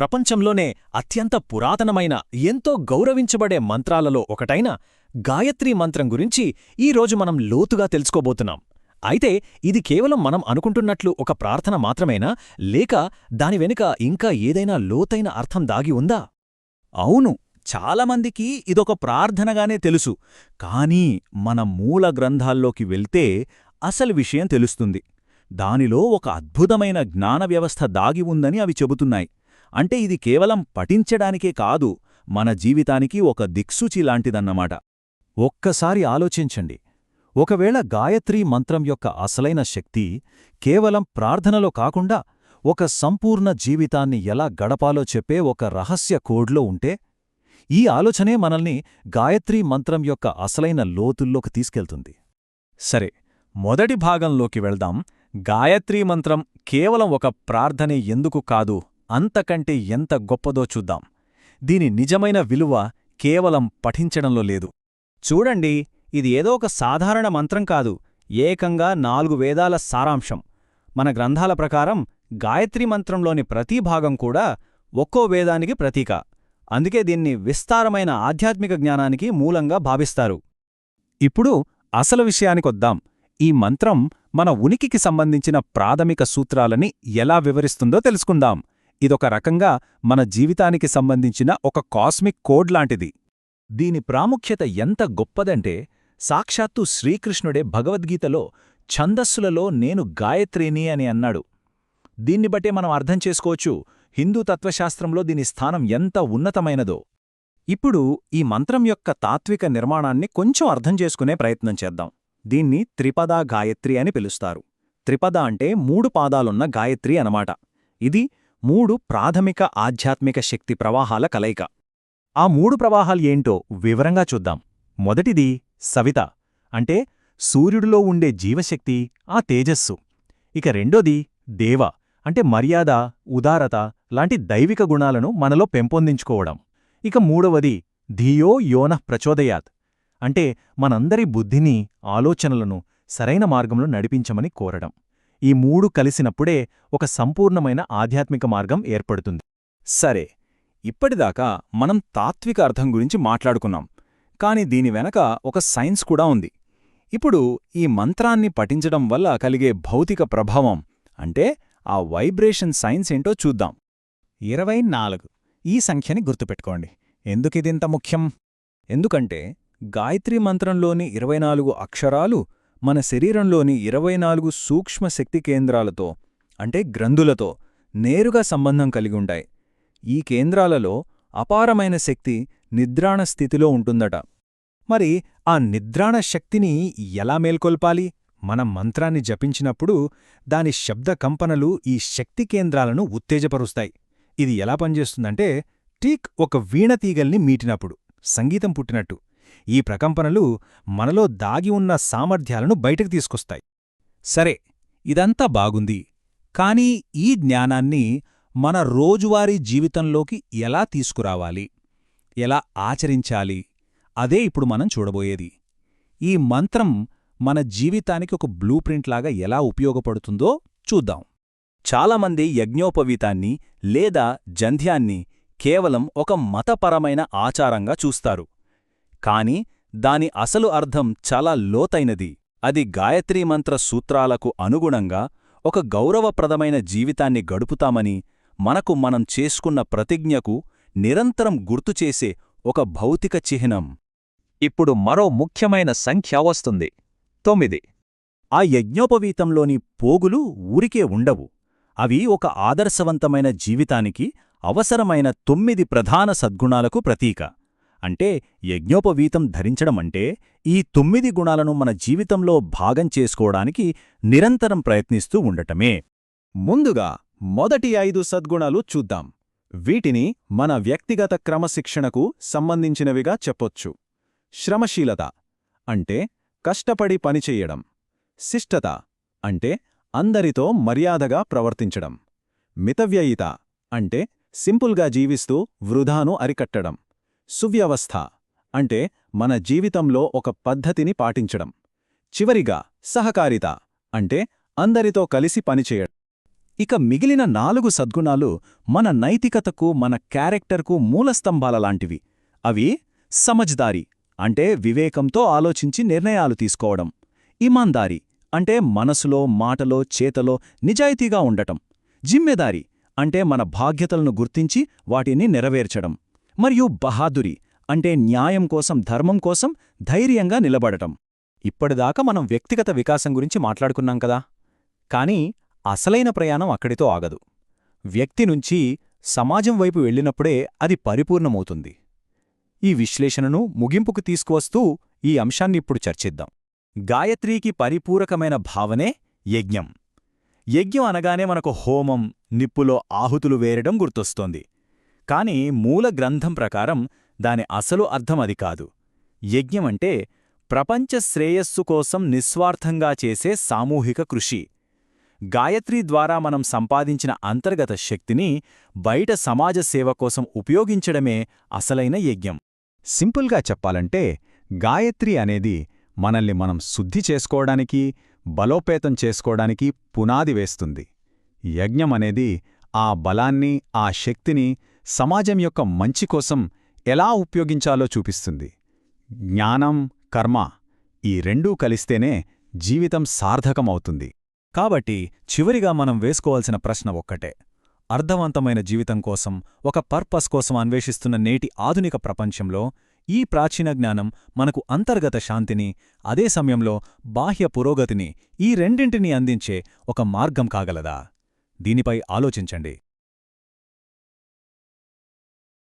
ప్రపంచంలోనే అత్యంత పురాతనమైన ఎంతో గౌరవించబడే మంత్రాలలో ఒకటైన గాయత్రీ మంత్రం గురించి ఈరోజు మనం లోతుగా తెలుసుకోబోతున్నాం. అయితే ఇది కేవలం మనం అనుకుంటున్నట్లు ఒక ప్రార్థన మాత్రమేనా? లేక దాని వెనుక ఇంకా ఏదైనా లోతైన అర్థం దాగి ఉందా? అవును చాలామందికి ఇదొక ప్రార్థనగానే తెలుసు. కానీ మన మూల గ్రంథాల్లోకి వెళ్తే అసలు విషయం తెలుస్తుంది. దానిలో ఒక అద్భుతమైన జ్ఞాన వ్యవస్థ దాగి ఉందని అవి చెబుతున్నాయి. అంటే ఇది కేవలం పఠించడానికే కాదు మన జీవితానికి ఒక దిక్సూచి లాంటిదన్నమాట. ఒక్కసారి ఆలోచించండి. ఒకవేళ గాయత్రీ మంత్రం యొక్క అసలైన శక్తి కేవలం ప్రార్థనలో కాకుండా ఒక సంపూర్ణ జీవితాన్ని ఎలా గడపాలో చెప్పే ఒక రహస్య కోడ్లో ఉంటే ఈ ఆలోచనే మనల్ని గాయత్రీ మంత్రం యొక్క అసలైన లోతుల్లోకి తీసుకెళ్తుంది. సరే మొదటి భాగంలోకి వెళ్దాం. గాయత్రీ మంత్రం కేవలం ఒక ప్రార్థనే ఎందుకు కాదు? అంతకంటే ఎంత గొప్పదో చూద్దాం. దీని నిజమైన విలువ కేవలం పఠించడంలో లేదు. చూడండి ఇది ఏదో ఒక సాధారణ మంత్రం కాదు ఏకంగా నాలుగు వేదాల సారాంశం. మన గ్రంథాల ప్రకారం గాయత్రీ మంత్రంలోని ప్రతి భాగం కూడా ఒక్కో వేదానికి ప్రతీక. అందుకే దీన్ని విస్తారమైన ఆధ్యాత్మిక జ్ఞానానికి మూలంగా భావిస్తారు. ఇప్పుడు అసలు విషయానికొద్దాం ఈ మంత్రం మన ఉనికికి సంబంధించిన ప్రాథమిక సూత్రాలని ఎలా వివరిస్తుందో తెలుసుకుందాం. ఇదొక రకంగా మన జీవితానికి సంబంధించిన ఒక కాస్మిక్ కోడ్ లాంటిది. దీని ప్రాముఖ్యత ఎంత గొప్పదంటే సాక్షాత్తు శ్రీకృష్ణుడే భగవద్గీతలో ఛందస్సులలో నేను గాయత్రిని అని అన్నాడు. దీన్ని బట్టే మనం అర్థం చేసుకోవచ్చు హిందూ తత్వశాస్త్రంలో దీని స్థానం ఎంత ఉన్నతమైనదో. ఇప్పుడు ఈ మంత్రం యొక్క తాత్విక నిర్మాణాన్ని కొంచెం అర్థం చేసుకునే ప్రయత్నం చేద్దాం. దీన్ని త్రిపదా గాయత్రి అని పిలుస్తారు. త్రిపద అంటే మూడు పాదాలున్న గాయత్రి అనమాట ఇది మూడు ప్రాథమిక ఆధ్యాత్మిక శక్తి ప్రవాహాల కలయిక. ఆ మూడు ప్రవాహాలు ఏంటో వివరంగా చూద్దాం. మొదటిది సవిత అంటే సూర్యుడిలో ఉండే జీవశక్తి ఆ తేజస్సు. ఇక రెండోది దేవ అంటే మర్యాద ఉదారత లాంటి దైవిక గుణాలను మనలో పెంపొందించుకోవడం. ఇక మూడవది ధియో యోనః ప్రచోదయాత్ అంటే మనందరి బుద్ధిని ఆలోచనలను సరైన మార్గంలో నడిపించమని కోరడం. ఈ మూడు కలిసినప్పుడే ఒక సంపూర్ణమైన ఆధ్యాత్మిక మార్గం ఏర్పడుతుంది. సరే ఇప్పటిదాకా మనం తాత్విక అర్థం గురించి మాట్లాడుకున్నాం కాని దీని వెనక ఒక సైన్స్ కూడా ఉంది. ఇప్పుడు ఈ మంత్రాన్ని పఠించడం వల్ల కలిగే భౌతిక ప్రభావం అంటే ఆ వైబ్రేషన్ సైన్స్ ఏంటో చూద్దాం. ఇరవై నాలుగు. ఈ సంఖ్యని గుర్తుపెట్టుకోండి. ఎందుకిదింత ముఖ్యం? ఎందుకంటే గాయత్రీ మంత్రంలోని ఇరవై నాలుగు అక్షరాలు మన శరీరంలోని ఇరవై నాలుగు సూక్ష్మ శక్తి కేంద్రాలతో అంటే గ్రంథులతో నేరుగా సంబంధం కలిగి ఉంటాయి. ఈ కేంద్రాలలో అపారమైన శక్తి నిద్రాణ స్థితిలో ఉంటుందట. మరి ఆ నిద్రాణ శక్తిని ఎలా మేల్కొల్పాలి? మనం మంత్రాన్ని జపించినప్పుడు దాని శబ్ద కంపనలు ఈ శక్తి కేంద్రాలను ఉత్తేజపరుస్తాయి. ఇది ఎలా పనిచేస్తుందంటే టీక్ ఒక వీణతీగల్ని మీటినప్పుడు సంగీతం పుట్టినట్టు. ఈ ప్రకంపనలు మనలో దాగి ఉన్న సామర్థ్యాలను బయటకు తీసుకొస్తాయి. సరే ఇదంతా బాగుంది. కానీ ఈ జ్ఞానాన్ని మన రోజువారీ జీవితంలోకి ఎలా తీసుకురావాలి? ఎలా ఆచరించాలి? అదే ఇప్పుడు మనం చూడబోయేది. ఈ మంత్రం మన జీవితానికి ఒక బ్లూ ప్రింట్లాగా ఎలా ఉపయోగపడుతుందో చూద్దాం. చాలామంది యజ్ఞోపవీతాన్ని లేదా జంధ్యాన్ని కేవలం ఒక మతపరమైన ఆచారంగా చూస్తారు. కాని దాని అసలు అర్థం చాలా లోతైనది. అది గాయత్రీ మంత్ర సూత్రాలకు అనుగుణంగా ఒక గౌరవప్రదమైన జీవితాన్ని గడుపుతామని మనకు మనం చేసుకున్న ప్రతిజ్ఞకు నిరంతరం గుర్తుచేసే ఒక భౌతిక చిహ్నం. ఇప్పుడు మరో ముఖ్యమైన సంఖ్య వస్తుంది. తొమ్మిది. ఆ యజ్ఞోపవీతంలోని పోగులు ఊరికే ఉండవు. అవి ఒక ఆదర్శవంతమైన జీవితానికి అవసరమైన తొమ్మిది ప్రధాన సద్గుణాలకు ప్రతీక. అంటే యజ్ఞోపవీతం ధరించడమంటే ఈ తొమ్మిది గుణాలను మన జీవితంలో భాగం చేసుకోవడానికి నిరంతరం ప్రయత్నిస్తూ ఉండటమే. ముందుగా మొదటి ఐదు సద్గుణాలు చూద్దాం. వీటిని మన వ్యక్తిగత క్రమశిక్షణకు సంబంధించినవిగా చెప్పొచ్చు. శ్రమశీలత అంటే కష్టపడి పనిచెయ్యడం శిష్టత అంటే అందరితో మర్యాదగా ప్రవర్తించడం. మితవ్యయిత అంటే సింపుల్గా జీవిస్తూ వృధాను అరికట్టడం. సువ్యవస్థ అంటే మన జీవితంలో ఒక పద్ధతిని పాటించడం. చివరిగా సహకారిత అంటే అందరితో కలిసి పనిచేయడం. ఇక మిగిలిన నాలుగు సద్గుణాలు మన నైతికతకు మన క్యారెక్టర్కు మూలస్తంభాల లాంటివి. అవి సమజ్దారి అంటే వివేకంతో ఆలోచించి నిర్ణయాలు తీసుకోవడం. ఇమాందారి అంటే మనసులో మాటలో చేతలో నిజాయితీగా ఉండటం. జిమ్మెదారి అంటే మన బాధ్యతలను గుర్తించి వాటిని నెరవేర్చడం. మరియు బహాదురి అంటే న్యాయం కోసం ధర్మం కోసం ధైర్యంగా నిలబడటం. ఇప్పటిదాకా మనం వ్యక్తిగత వికాసం గురించి మాట్లాడుకున్నాం కదా. కానీ అసలైన ప్రయాణం అక్కడితో ఆగదు. వ్యక్తి నుంచి సమాజం వైపు వెళ్ళినప్పుడే అది పరిపూర్ణమవుతుంది. ఈ విశ్లేషణను ముగింపుకు తీసుకువస్తూ ఈ అంశాన్ని ఇప్పుడు చర్చిద్దాం. గాయత్రీకి పరిపూరకమైన భావనే యజ్ఞం. యజ్ఞం అనగానే మనకు హోమం నిప్పులో ఆహుతులు వేరడం గుర్తొస్తోంది. కాని మూల గ్రంథం ప్రకారం దాని అసలు అర్థం అది కాదు. యజ్ఞమంటే ప్రపంచ శ్రేయస్సు కోసం నిస్వార్థంగా చేసే సామూహిక కృషి. గాయత్రి ద్వారా మనం సంపాదించిన అంతర్గత శక్తిని బయట సమాజ సేవ కోసం ఉపయోగించడమే అసలైన యజ్ఞం. సింపుల్గా చెప్పాలంటే గాయత్రి అనేది మనల్ని మనం శుద్ధి చేసుకోవడానికి బలోపేతం చేసుకోవడానికి పునాది వేస్తుంది. యజ్ఞం అనేది ఆ బలాన్ని ఆ శక్తిని సమాజం యొక్క మంచి కోసం ఎలా ఉపయోగించాలో చూపిస్తుంది. జ్ఞానం కర్మ ఈ రెండూ కలిస్తేనే జీవితం సార్థకమవుతుంది. కాబట్టి చివరిగా మనం వేసుకోవాల్సిన ప్రశ్న ఒక్కటే. అర్థవంతమైన జీవితం కోసం ఒక పర్పస్ కోసం అన్వేషిస్తున్న నేటి ఆధునిక ప్రపంచంలో ఈ ప్రాచీన జ్ఞానం మనకు అంతర్గత శాంతిని అదే సమయంలో బాహ్య పురోగతిని ఈ రెండింటినీ అందించే ఒక మార్గం కాగలదా? దీనిపై ఆలోచించండి.